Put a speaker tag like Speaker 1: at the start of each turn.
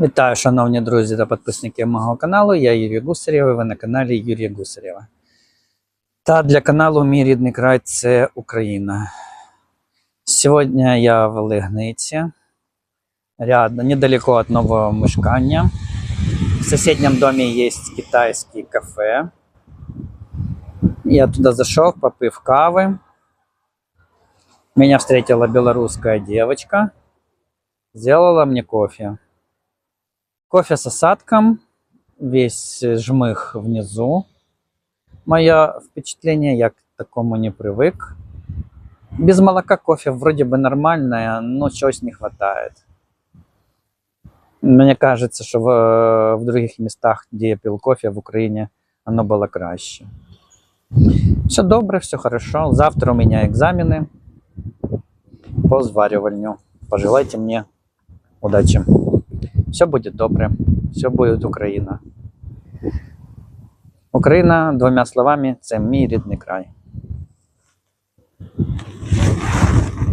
Speaker 1: Вітаю, шановні друзі та підписники мого каналу. Я Юрій Гусарєв, і ви на каналі Юрія Гусарєва. Та для каналу Мій рідний край це Україна. Сьогодні я в Легниці, рядом, недалеко от нового мешкання. В соседнем доме есть китайский кафе. Я туда зашел, попив кавы. Меня встретила белорусская девочка. Сделала мне кофе. Кофе с осадком, весь жмых внизу. Мое впечатление, я к такому не привык. Без молока кофе вроде бы нормальное, но чего-то не хватает. Мне кажется, что в, в других местах, где я пил кофе в Украине, оно было краще. Все добре, все хорошо. Завтра у меня экзамены по звариванию. Пожелайте мне удачи. Все буде добре, все буде Україна. Україна, двома словами, це мій рідний край.